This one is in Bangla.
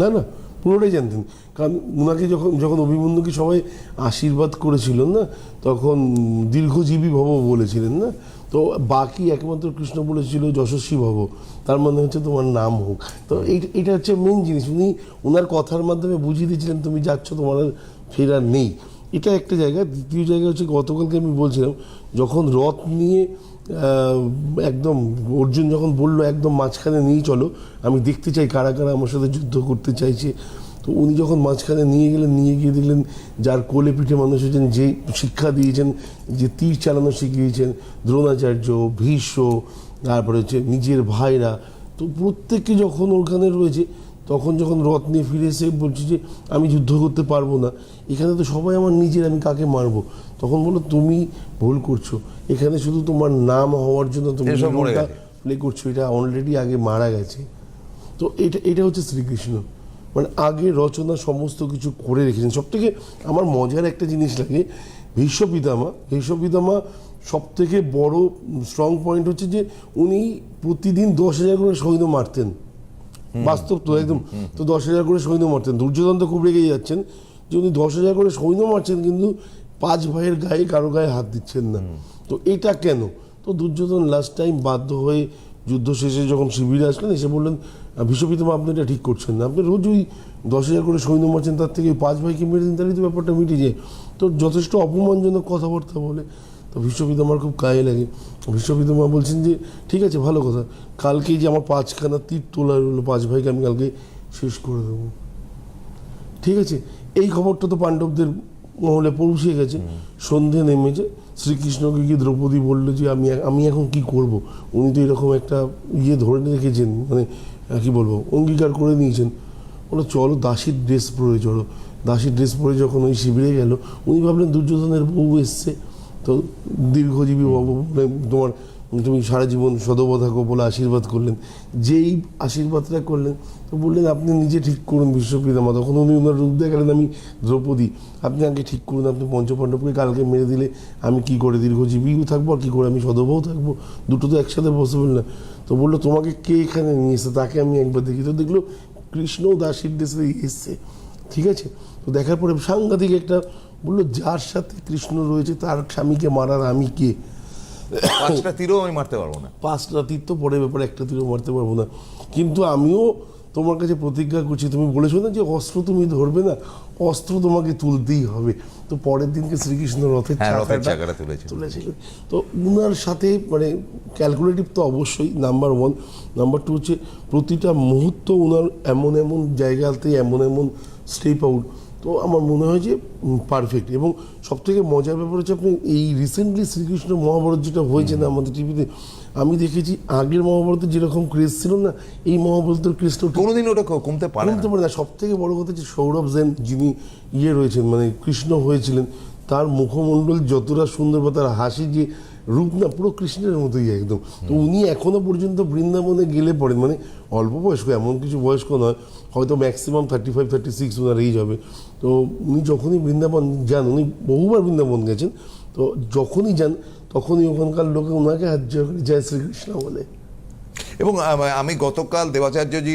না না, পুরোটাই জানতেন। কারণ ওনাকে যখন যখন অভিমন্যুকে সবাই আশীর্বাদ করেছিলেন না, তখন দীর্ঘজীবী ভব বলেছিলেন না। তো বাকি একমাত্র কৃষ্ণ বলেছিল যশস্বী ভব। তার মানে হচ্ছে তোমার নাম হোক। তো এইটা এটা হচ্ছে মেন জিনিস। উনি ওনার কথার মাধ্যমে বুঝিয়ে দিয়েছিলেন, তুমি যাচ্ছ, তোমার ফেরার নেই। এটা একটা জায়গা। দ্বিতীয় জায়গা হচ্ছে গতকালকে আমি বলছিলাম, যখন রথ নিয়ে একদম অর্জুন যখন বলল, একদম মাঝখানে নিয়ে চলো, আমি দেখতে চাই কারা কারা আমার সাথে যুদ্ধ করতে চাইছে। তো উনি যখন মাঝখানে নিয়ে গেলেন, নিয়ে গিয়ে দেখলেন যার কোলে পিঠে মানুষ হয়েছেন, যে শিক্ষা দিয়েছেন, যে তীর চালানো শিখিয়েছেন, দ্রোণাচার্য, ভীষ্ম, তারপরে হচ্ছে নিজের ভাইরা। তো প্রত্যেকে যখন ওখানে রয়েছে তখন যখন রথ নিয়ে ফিরে এসে বলছি যে আমি যুদ্ধ করতে পারব না। এখানে তো সবাই আমার নিজের আমি কাকে মারবো? তখন বলল তুমি ভুল করছ। এখানে শুধু তোমার নাম হওয়ার জন্য তুমি। প্লে করছ। এটা অলরেডি আগে মারা গেছে। তো এটা এটা হচ্ছে শ্রীকৃষ্ণ। মানে আগে রচনা সমস্ত কিছু করে রেখেছেন। সব থেকে আমার মজার একটা জিনিস লাগে ভীষ্ম পিতামা ভীষ্ম পিতামা সব থেকে বড় স্ট্রং পয়েন্ট হচ্ছে যে উনি প্রতিদিন দশ হাজার করে সৈন্য মারতেন। বাস্তব তো একদম। তো দশ হাজার করে সৈন্য মারতেন দুর্যোধন তো খুব রেগে যাচ্ছেন। যে উনি দশ হাজার করে সৈন্য মারছেন কিন্তু পাঁচ ভাইয়ের গায়ে কারও গায়ে হাত দিচ্ছেন না। তো এটা কেন? তো দুর্যোধন লাস্ট টাইম বাধ্য হয়ে যুদ্ধ শেষে যখন শিবিরে আসলেন এসে বললেন বিশ্বপিতামা আপনি এটা ঠিক করছেন না। আপনি রোজ ওই দশ হাজার করে সৈন্য মারছেন তার থেকে ওই পাঁচ ভাইকে মেরে দিন তাহলে তো ব্যাপারটা মিটে যায়। তো যথেষ্ট অপমানজনক কথাবার্তা বলে। তো বিশ্বপিতামার খুব গায়ে লাগে। বিশ্বপিতামা বলছেন যে ঠিক আছে ভালো কথা। কালকেই যে আমার পাঁচখানা তীর তোলা রইল পাঁচ ভাইকে আমি কালকে শেষ করে দেবো। ঠিক আছে এই খবরটা তো পাণ্ডবদের মহলে পৌঁছে গেছে। সন্ধে নেমেছে শ্রীকৃষ্ণকে গিয়ে দ্রৌপদী বলল যে আমি আমি এখন কি করব? উনি তো এরকম একটা ইয়ে ধরে রেখেছেন মানে কি বলব অঙ্গীকার করে নিয়েছেন বলো চলো দাসীর ড্রেস পরে চলো। দাসীর ড্রেস পরে যখন ওই শিবিরে গেল উনি ভাবলেন দুর্যোধনের বউ এসছে। তো দীর্ঘজীবী মানে তোমার তুমি সারা জীবন সদব থাকো বলে আশীর্বাদ করলেন যেই আশীর্বাদটা করলেন তো বললেন আপনি নিজে ঠিক করুন বিশ্বপিতামা তখন উনি ওনার রূপ দেখালেন আমি দ্রৌপদী আপনি আগে ঠিক করুন আপনি পঞ্চপাণ্ডবকে কালকে মেরে দিলে আমি কি করে দীর্ঘজীবীও থাকব আর কী করে আমি সদবও থাকব? দুটো তো একসাথে পসিবল না। তো বলল তোমাকে কে এখানে নিয়ে এসে তাকে আমি একবার দেখি। তো দেখল কৃষ্ণ দাসীর দেশে এসছে ঠিক আছে? তো দেখার পরে সাংঘাতিক একটা বলল যার সাথে কৃষ্ণ রয়েছে তার স্বামীকে মারার আমি কে? পাঁচটা তীরও আমি মারতে পারব না। পাঁচটা তীর তো পরে ব্যাপারে একটা তীরও মারতে পারব না। কিন্তু আমিও তোমার কাছে প্রতিজ্ঞা করছি তুমি বলেছ না যে অস্ত্র তুমি ধরবে না অস্ত্র তোমাকে তুলতেই হবে। তো পরের দিনকে শ্রীকৃষ্ণ রথের হ্যাঁ, চাকাটা। তুলেছিল। তো উনার সাথে মানে ক্যালকুলেটিভ তো অবশ্যই নাম্বার ওয়ান নাম্বার টু হচ্ছে প্রতিটা মুহূর্ত উনার এমন এমন জায়গাতে এমন এমন স্টেপ আউট তো আমার মনে হয় যে পারফেক্ট এবং সবথেকে মজার ব্যাপার হচ্ছে আপনি এই রিসেন্টলি শ্রীকৃষ্ণ মহাভারত যেটা হয়েছে না আমাদের টিভিতে আমি দেখেছি আগের মহাভারতে যেরকম ক্রেজ ছিল না এই মহাভারতের ক্রেজটা কোনোদিন ওটা কমতে পারে বলতে পারে না। সব থেকে বড় কথা হচ্ছে সৌরভ জেন যিনি ইয়ে রয়েছেন মানে কৃষ্ণ হয়েছিলেন তার মুখমণ্ডল যতটা সুন্দর বা তার হাসি যে রূপ না পুরো কৃষ্ণের মতোই একদম। তো উনি এখনও পর্যন্ত বৃন্দাবনে গেলে পড়েন। মানে অল্প বয়স্ক, এমন কিছু বয়স্ক নয়। হয়তো maximum thirty five thirty six ওনার এইজ হবে। তো উনি যখনই বৃন্দাবন যান, উনি বহুবার বৃন্দাবন গেছেন, তো যখনই যান, তখনই ওখানকার লোকে ওনাকে হাত জয় শ্রীকৃষ্ণ বলে। এবং আমি গতকাল দেবাচার্যজি